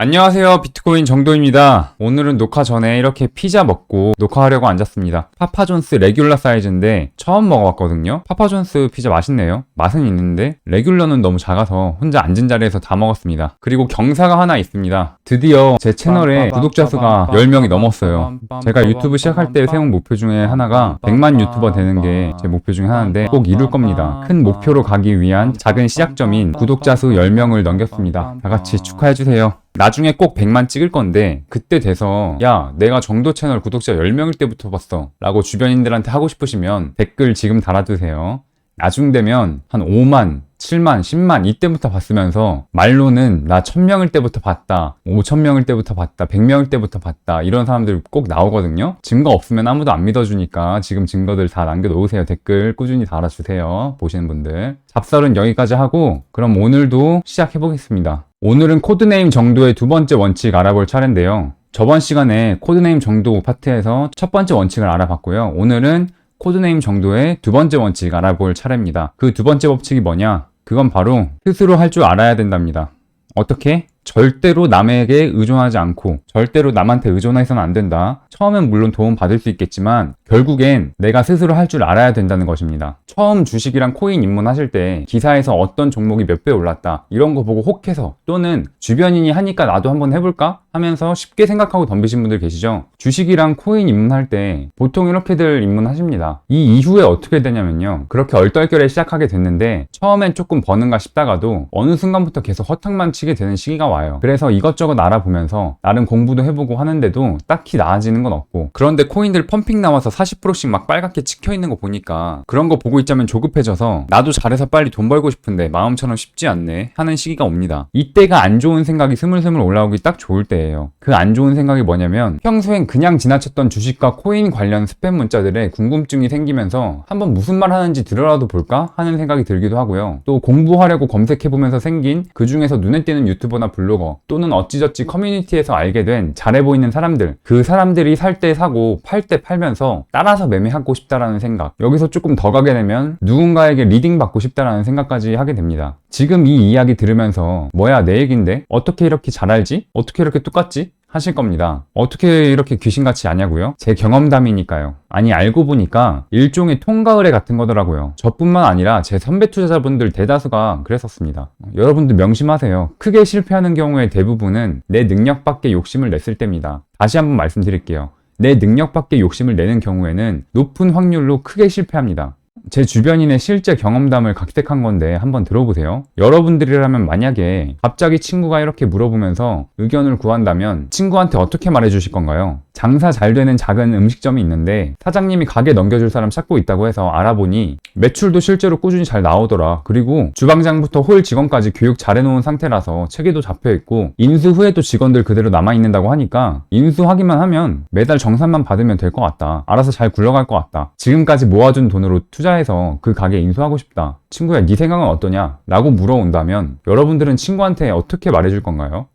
안녕하세요. 비트코인 정도입니다. 오늘은 녹화 전에 이렇게 피자 먹고 녹화하려고 앉았습니다. 파파존스 레귤러 사이즈인데 처음 먹어봤거든요. 파파존스 피자 맛있네요. 맛은 있는데 레귤러는 너무 작아서 혼자 앉은 자리에서 다 먹었습니다. 그리고 경사가 하나 있습니다. 드디어 제 채널에 구독자 수가 10명이 넘었어요. 제가 유튜브 시작할 때 세운 목표 중에 하나가 100만 유튜버 되는 게 제 목표 중에 하나인데 꼭 이룰 겁니다. 큰 목표로 가기 위한 작은 시작점인 구독자 수 10명을 넘겼습니다. 다 같이 축하해주세요. 나중에 꼭 100만 찍을 건데 그때 돼서 야 내가 정도 채널 구독자 10명일 때부터 봤어 라고 주변인들한테 하고 싶으시면 댓글 지금 달아두세요 나중 되면 한 5만 7만, 10만 이때부터 봤으면서 말로는 나 1000명일 때부터 봤다, 5000명일 때부터 봤다, 100명일 때부터 봤다 이런 사람들 꼭 나오거든요. 증거 없으면 아무도 안 믿어주니까 지금 증거들 다 남겨놓으세요. 댓글 꾸준히 달아주세요. 보시는 분들. 잡설은 여기까지 하고 그럼 오늘도 시작해보겠습니다. 오늘은 코드네임 정도의 두 번째 원칙 알아볼 차례인데요. 저번 시간에 코드네임 정도 파트에서 첫 번째 원칙을 알아봤고요. 오늘은 코드네임 정도의 두 번째 원칙 알아볼 차례입니다. 그 두 번째 법칙이 뭐냐? 그건 바로 스스로 할 줄 알아야 된답니다. 어떻게? 절대로 남에게 의존하지 않고 절대로 남한테 의존해서는 안 된다. 처음엔 물론 도움 받을 수 있겠지만 결국엔 내가 스스로 할 줄 알아야 된다는 것입니다. 처음 주식이랑 코인 입문하실 때 기사에서 어떤 종목이 몇 배 올랐다 이런 거 보고 혹해서 또는 주변인이 하니까 나도 한번 해볼까 하면서 쉽게 생각하고 덤비신 분들 계시죠? 주식이랑 코인 입문할 때 보통 이렇게들 입문하십니다. 이 이후에 어떻게 되냐면요. 그렇게 얼떨결에 시작하게 됐는데 처음엔 조금 버는가 싶다가도 어느 순간부터 계속 허탕만 치게 되는 시기가 와요. 그래서 이것저것 알아보면서 나름 공부도 해보고 하는데도 딱히 나아지는 건 없고 그런데 코인들 펌핑 나와서 40%씩 막 빨갛게 찍혀 있는 거 보니까 그런 거 보고 있자면 조급해져서 나도 잘해서 빨리 돈 벌고 싶은데 마음처럼 쉽지 않네 하는 시기가 옵니다. 이때가 안 좋은 생각이 스물스물 올라오기 딱 좋을 때예요. 그 안 좋은 생각이 뭐냐면 평소엔 그냥 지나쳤던 주식과 코인 관련 스팸 문자들에 궁금증이 생기면서 한번 무슨 말 하는지 들어라도 볼까 하는 생각이 들기도 하고요. 또 공부하려고 검색해보면서 생긴 그 중에서 눈에 띄는 유튜버나 블로 거 또는 어찌저찌 커뮤니티에서 알게 된 잘해 보이는 사람들 그 사람들이 살 때 사고 팔 때 팔면서 따라서 매매하고 싶다라는 생각 여기서 조금 더 가게 되면 누군가에게 리딩 받고 싶다라는 생각까지 하게 됩니다. 지금 이 이야기 들으면서 뭐야 내 얘긴데 어떻게 이렇게 잘 알지? 어떻게 이렇게 똑같지? 하실 겁니다. 어떻게 이렇게 귀신같이 아냐고요? 제 경험담이니까요. 아니 알고 보니까 일종의 통과 의뢰 같은 거더라고요. 저뿐만 아니라 제 선배 투자자분들 대다수가 그랬었습니다. 여러분들 명심하세요. 크게 실패하는 경우에 대부분은 내 능력 밖에 욕심을 냈을 때입니다. 다시 한번 말씀드릴게요. 내 능력 밖에 욕심을 내는 경우에는 높은 확률로 크게 실패합니다. 제 주변인의 실제 경험담을 각색한 건데 한번 들어보세요. 여러분들이라면 만약에 갑자기 친구가 이렇게 물어보면서 의견을 구한다면 친구한테 어떻게 말해주실 건가요? 장사 잘 되는 작은 음식점이 있는데 사장님이 가게 넘겨줄 사람 찾고 있다고 해서 알아보니 매출도 실제로 꾸준히 잘 나오더라. 그리고 주방장부터 홀 직원까지 교육 잘 해놓은 상태라서 체계도 잡혀있고 인수 후에도 직원들 그대로 남아있는다고 하니까 인수하기만 하면 매달 정산만 받으면 될 것 같다. 알아서 잘 굴러갈 것 같다. 지금까지 모아준 돈으로 투자해서 그 가게 인수하고 싶다. 친구야 네 생각은 어떠냐? 라고 물어온다면 여러분들은 친구한테 어떻게 말해줄 건가요?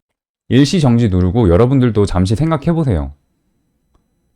일시 정지 누르고 여러분들도 잠시 생각해보세요.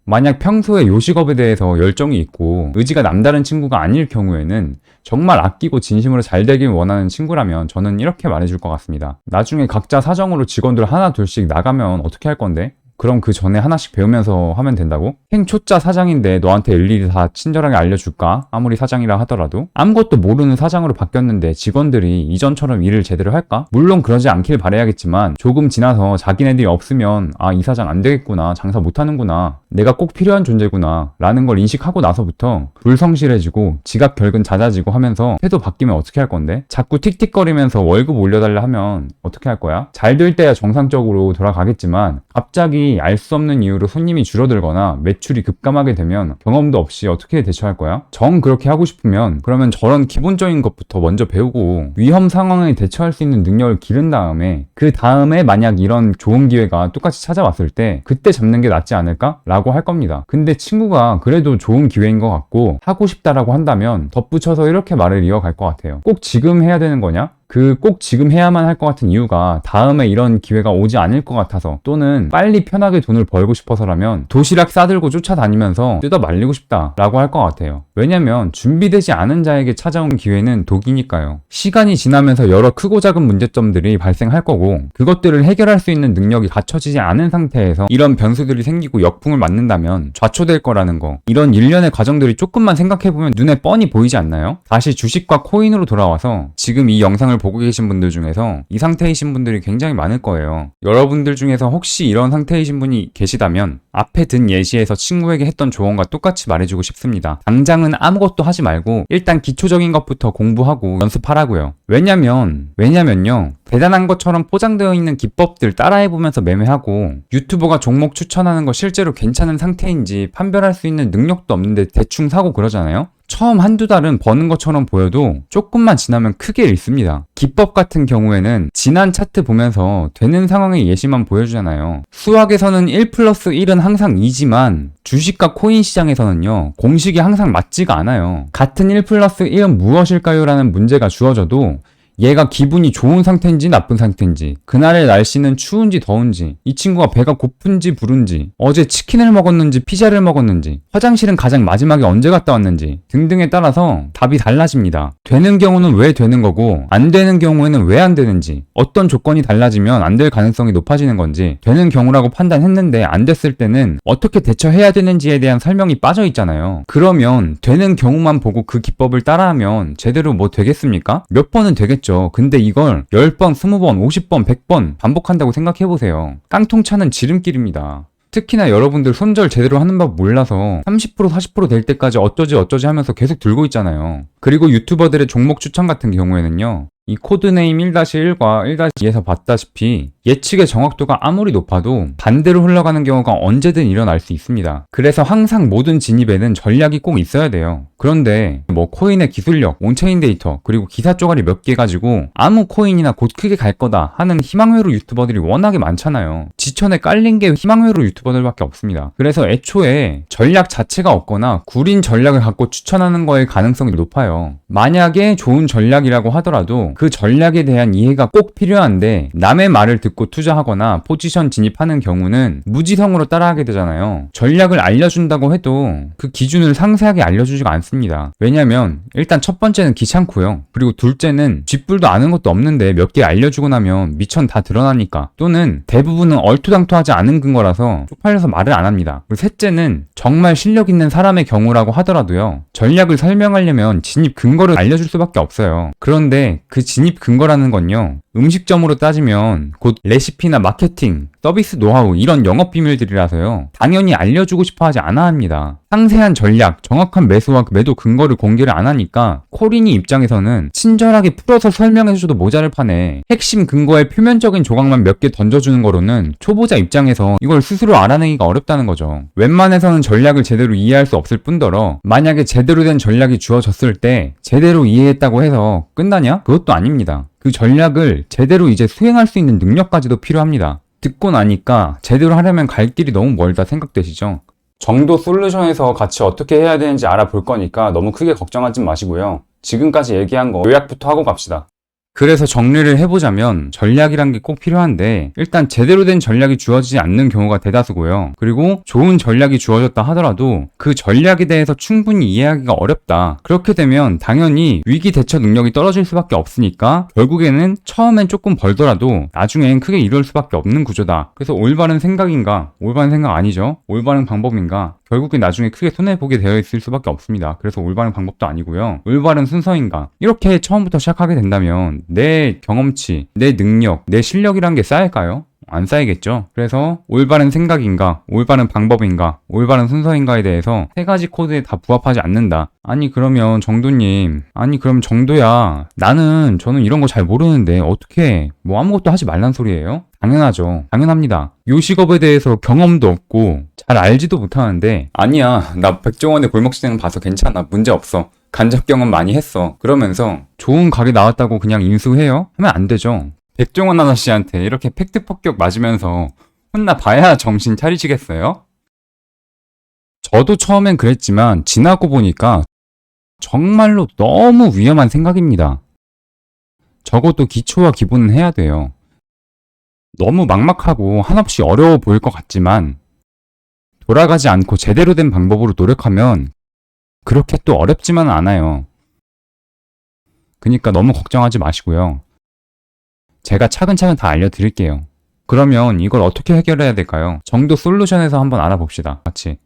만약 평소에 요식업에 대해서 열정이 있고 의지가 남다른 친구가 아닐 경우에는 정말 아끼고 진심으로 잘 되길 원하는 친구라면 저는 이렇게 말해줄 것 같습니다. 나중에 각자 사정으로 직원들 하나 둘씩 나가면 어떻게 할 건데? 그럼 그 전에 하나씩 배우면서 하면 된다고? 행초짜 사장인데 너한테 일일이 다 친절하게 알려줄까? 아무리 사장이라 하더라도 아무것도 모르는 사장으로 바뀌었는데 직원들이 이전처럼 일을 제대로 할까? 물론 그러지 않길 바라야겠지만 조금 지나서 자기네들이 없으면 아 이 사장 안 되겠구나 장사 못하는구나 내가 꼭 필요한 존재구나 라는 걸 인식하고 나서부터 불성실해지고 지각 결근 잦아지고 하면서 태도 바뀌면 어떻게 할 건데? 자꾸 틱틱거리면서 월급 올려달라 하면 어떻게 할 거야? 잘 될 때야 정상적으로 돌아가겠지만 갑자기 알 수 없는 이유로 손님이 줄어들거나 매출이 급감하게 되면 경험도 없이 어떻게 대처할 거야? 정 그렇게 하고 싶으면 그러면 저런 기본적인 것부터 먼저 배우고 위험 상황에 대처할 수 있는 능력을 기른 다음에 그 다음에 만약 이런 좋은 기회가 똑같이 찾아왔을 때 그때 잡는 게 낫지 않을까? 라고 할 겁니다. 근데 친구가 그래도 좋은 기회인 것 같고 하고 싶다라고 한다면 덧붙여서 이렇게 말을 이어갈 것 같아요. 꼭 지금 해야 되는 거냐? 그 꼭 지금 해야만 할 것 같은 이유가 다음에 이런 기회가 오지 않을 것 같아서 또는 빨리 편하게 돈을 벌고 싶어서라면 도시락 싸들고 쫓아다니면서 뜯어 말리고 싶다라고 할 것 같아요. 왜냐면 준비되지 않은 자에게 찾아온 기회는 독이니까요. 시간이 지나면서 여러 크고 작은 문제점들이 발생할 거고 그것들을 해결할 수 있는 능력이 갖춰지지 않은 상태에서 이런 변수들이 생기고 역풍을 맞는다면 좌초될 거라는 거. 이런 일련의 과정들이 조금만 생각해보면 눈에 뻔히 보이지 않나요? 다시 주식과 코인으로 돌아와서 지금 이 영상을 보고 계신 분들 중에서 이 상태이신 분들이 굉장히 많을 거예요. 여러분들 중에서 혹시 이런 상태이신 분이 계시다면 앞에 든 예시에서 친구에게 했던 조언과 똑같이 말해주고 싶습니다. 당장은 아무것도 하지 말고 일단 기초적인 것부터 공부하고 연습하라고요. 왜냐면 왜냐면요. 대단한 것처럼 포장되어 있는 기법들 따라해보면서 매매하고 유튜버가 종목 추천하는 거 실제로 괜찮은 상태인지 판별할 수 있는 능력도 없는데 대충 사고 그러잖아요? 처음 한두 달은 버는 것처럼 보여도 조금만 지나면 크게 잃습니다. 기법 같은 경우에는 지난 차트 보면서 되는 상황의 예시만 보여주잖아요. 수학에서는 1 플러스 1은 항상 2지만 주식과 코인 시장에서는요, 공식이 항상 맞지가 않아요. 같은 1 플러스 1은 무엇일까요? 라는 문제가 주어져도 얘가 기분이 좋은 상태인지 나쁜 상태인지, 그날의 날씨는 추운지 더운지, 이 친구가 배가 고픈지 부른지, 어제 치킨을 먹었는지 피자를 먹었는지, 화장실은 가장 마지막에 언제 갔다 왔는지 등등에 따라서 답이 달라집니다. 되는 경우는 왜 되는 거고, 안 되는 경우에는 왜 안 되는지, 어떤 조건이 달라지면 안 될 가능성이 높아지는 건지, 되는 경우라고 판단했는데 안 됐을 때는 어떻게 대처해야 되는지에 대한 설명이 빠져 있잖아요. 그러면 되는 경우만 보고 그 기법을 따라하면 제대로 뭐 되겠습니까? 몇 번은 되겠죠. 있죠. 근데 이걸 10번, 20번, 50번, 100번 반복한다고 생각해보세요. 깡통차는 지름길입니다. 특히나 여러분들 손절 제대로 하는 법 몰라서 30% 40%될 때까지 어쩌지 어쩌지 하면서 계속 들고 있잖아요. 그리고 유튜버들의 종목 추천 같은 경우에는요. 이 코드네임 1-1과 1-2에서 봤다시피 예측의 정확도가 아무리 높아도 반대로 흘러가는 경우가 언제든 일어날 수 있습니다. 그래서 항상 모든 진입에는 전략이 꼭 있어야 돼요. 그런데 뭐 코인의 기술력, 온체인 데이터, 그리고 기사 쪼가리 몇 개 가지고 아무 코인이나 곧 크게 갈 거다 하는 희망회로 유튜버들이 워낙에 많잖아요. 지천에 깔린 게 희망회로 유튜버들밖에 없습니다. 그래서 애초에 전략 자체가 없거나 구린 전략을 갖고 추천하는 거의 가능성이 높아요. 만약에 좋은 전략이라고 하더라도 그 전략에 대한 이해가 꼭 필요한데 남의 말을 듣고 투자하거나 포지션 진입하는 경우는 무지성으로 따라하게 되잖아요. 전략을 알려준다고 해도 그 기준을 상세하게 알려주지가 않습니다. 왜냐면 일단 첫 번째는 귀찮고요. 그리고 둘째는 쥐뿔도 아는 것도 없는데 몇 개 알려주고 나면 미천 다 드러나니까 또는 대부분은 얼토당토하지 않은 근거라서 쪽팔려서 말을 안 합니다. 그리고 셋째는 정말 실력 있는 사람의 경우라고 하더라도요. 전략을 설명하려면 진입 근거를 알려줄 수밖에 없어요. 그런데 그 진입 근거라는 건요. 음식점으로 따지면 곧 레시피나 마케팅, 서비스 노하우 이런 영업 비밀들이라서요. 당연히 알려주고 싶어 하지 않아 합니다. 상세한 전략, 정확한 매수와 매도 근거를 공개를 안 하니까 코린이 입장에서는 친절하게 풀어서 설명해줘도 모자를 파네. 핵심 근거의 표면적인 조각만 몇 개 던져주는 거로는 초보자 입장에서 이걸 스스로 알아내기가 어렵다는 거죠. 웬만해서는 전략을 제대로 이해할 수 없을 뿐더러 만약에 제대로 된 전략이 주어졌을 때 제대로 이해했다고 해서 끝나냐? 그것도 아닙니다. 그 전략을 제대로 이제 수행할 수 있는 능력까지도 필요합니다. 듣고 나니까 제대로 하려면 갈 길이 너무 멀다 생각되시죠? 정도 솔루션에서 같이 어떻게 해야 되는지 알아볼 거니까 너무 크게 걱정하지 마시고요. 지금까지 얘기한 거 요약부터 하고 갑시다. 그래서 정리를 해보자면 전략이란 게 꼭 필요한데 일단 제대로 된 전략이 주어지지 않는 경우가 대다수고요. 그리고 좋은 전략이 주어졌다 하더라도 그 전략에 대해서 충분히 이해하기가 어렵다. 그렇게 되면 당연히 위기 대처 능력이 떨어질 수밖에 없으니까 결국에는 처음엔 조금 벌더라도 나중엔 크게 이룰 수밖에 없는 구조다. 그래서 올바른 생각인가? 올바른 생각 아니죠? 올바른 방법인가? 결국에 나중에 크게 손해보게 되어 있을 수밖에 없습니다. 그래서 올바른 방법도 아니고요. 올바른 순서인가? 이렇게 처음부터 시작하게 된다면 내 경험치, 내 능력, 내 실력이란 게 쌓일까요? 안 쌓이겠죠. 그래서 올바른 생각인가, 올바른 방법인가, 올바른 순서인가에 대해서 세 가지 코드에 다 부합하지 않는다. 아니 그러면 정도님, 아니 그럼 정도야. 나는 저는 이런 거 잘 모르는데 어떻게 뭐 아무것도 하지 말란 소리예요? 당연하죠. 당연합니다. 요 직업에 대해서 경험도 없고 잘 알지도 못하는데 아니야 나 백종원의 골목시장 봐서 괜찮아 문제 없어 간접 경험 많이 했어 그러면서 좋은 가게 나왔다고 그냥 인수해요? 하면 안 되죠. 백종원 아저씨한테 이렇게 팩트 폭격 맞으면서 혼나 봐야 정신 차리시겠어요? 저도 처음엔 그랬지만 지나고 보니까 정말로 너무 위험한 생각입니다. 적어도 기초와 기본은 해야 돼요. 너무 막막하고 한없이 어려워 보일 것 같지만 돌아가지 않고 제대로 된 방법으로 노력하면 그렇게 또 어렵지만은 않아요. 그니까 너무 걱정하지 마시고요. 제가 차근차근 다 알려드릴게요. 그러면 이걸 어떻게 해결해야 될까요? 정도 솔루션에서 한번 알아봅시다. 같이.